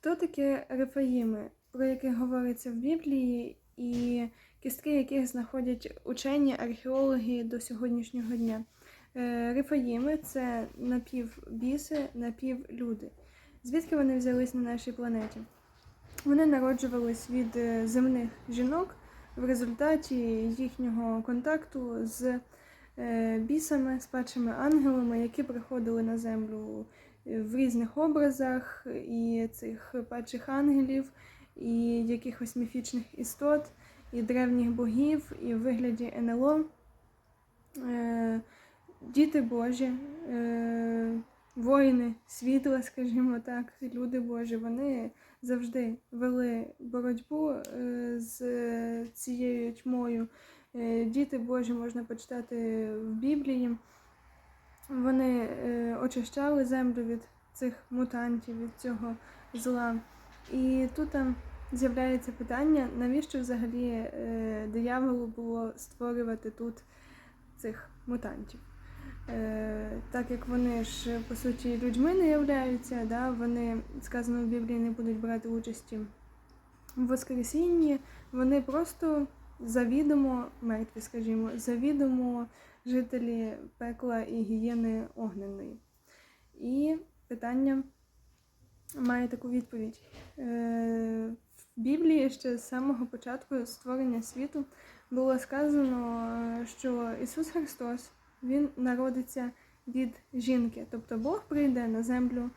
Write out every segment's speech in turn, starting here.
Хто такі Рефаїми, про яких говориться в Біблії, і кістки яких знаходять учені археологи до сьогоднішнього дня? Е, Рефаїми це напівбіси, напівлюди. Звідки вони взялись на нашій планеті? Вони народжувались від е, земних жінок в результаті їхнього контакту з е, бісами, з падшими ангелами, які приходили на землю е, в різних образах і цих падших ангелів, і якихось міфічних істот, і древніх богів, і в вигляді НЛО. Е, Діти Божі, е, воїни світла, скажімо так, люди Божі, вони завжди вели боротьбу е, з цією тьмою. Діти Божі можна почитати в Біблії. Вони е, очищали землю від цих мутантів, від цього зла. І тут там з'являється питання, навіщо взагалі е, дияволу було створювати тут цих мутантів. Е, так як вони ж по суті людьми не являються, да, вони сказано в Біблії не будуть брати участі в Воскресінні, вони просто завідомо мертві, скажімо, завідомо жителі пекла і гієни огненої. І питання має таку відповідь. Е, В Біблії ще з самого початку створення світу було сказано, що Ісус Христос Він народиться від жінки. Тобто Бог прийде на землю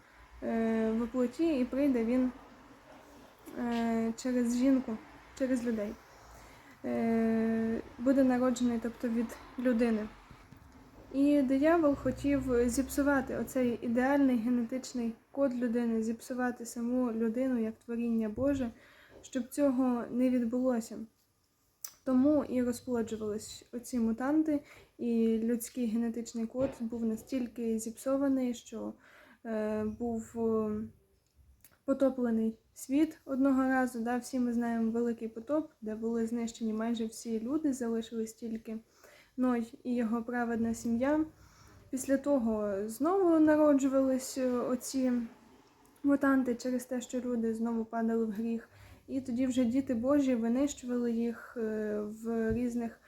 е, в плоті і прийде Він е, через жінку, через людей. Е, Буде народжений тобто, від людини. І диявол хотів зіпсувати оцей ідеальний генетичний код людини, зіпсувати саму людину як творіння Боже, щоб цього не відбулося. Тому і розплоджувались оці мутанти, і людський генетичний код був настільки зіпсований, що е, був потоплений світ одного разу. Да? Всі ми знаємо великий потоп, де були знищені майже всі люди, залишились тільки Ной і його праведна сім'я. Після того знову народжувались е, оці мутанти через те, що люди знову падали в гріх. І тоді вже діти Божі винищували їх е, в різних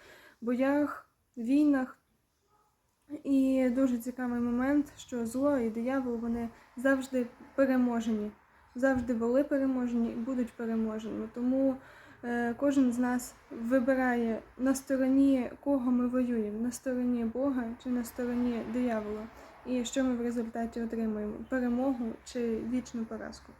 боях, війнах. І дуже цікавий момент, що зло і диявол вони завжди переможені, завжди були переможені і будуть переможені. Тому е, кожен з нас вибирає на стороні кого ми воюємо, на стороні Бога чи на стороні диявола. І що ми в результаті отримуємо перемогу чи вічну поразку.